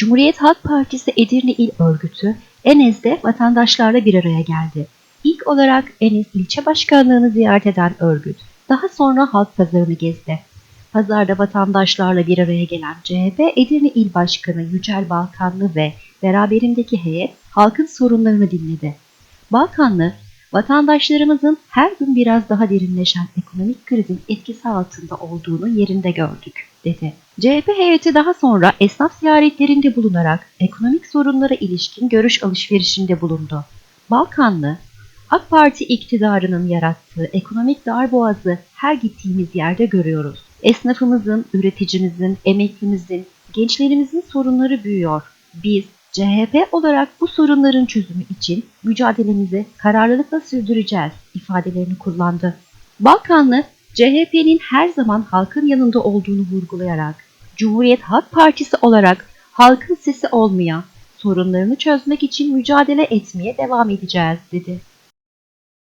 Cumhuriyet Halk Partisi Edirne İl Örgütü Enes'de vatandaşlarla bir araya geldi. İlk olarak Enes ilçe başkanlığını ziyaret eden örgüt, daha sonra halk pazarını gezdi. Pazarda vatandaşlarla bir araya gelen CHP Edirne İl Başkanı Yücel Balkanlı ve beraberindeki heyet halkın sorunlarını dinledi. Balkanlı, vatandaşlarımızın her gün biraz daha derinleşen ekonomik krizin etkisi altında olduğunu yerinde gördük, dedi. CHP heyeti daha sonra esnaf ziyaretlerinde bulunarak ekonomik sorunlara ilişkin görüş alışverişinde bulundu. Balkanlı, AK Parti iktidarının yarattığı ekonomik darboğazı her gittiğimiz yerde görüyoruz. Esnafımızın, üreticimizin, emeklimizin, gençlerimizin sorunları büyüyor. Biz CHP olarak bu sorunların çözümü için mücadelemizi kararlılıkla sürdüreceğiz ifadelerini kullandı. Balkanlı, CHP'nin her zaman halkın yanında olduğunu vurgulayarak, Cumhuriyet Halk Partisi olarak halkın sesi olmaya, sorunlarını çözmek için mücadele etmeye devam edeceğiz dedi.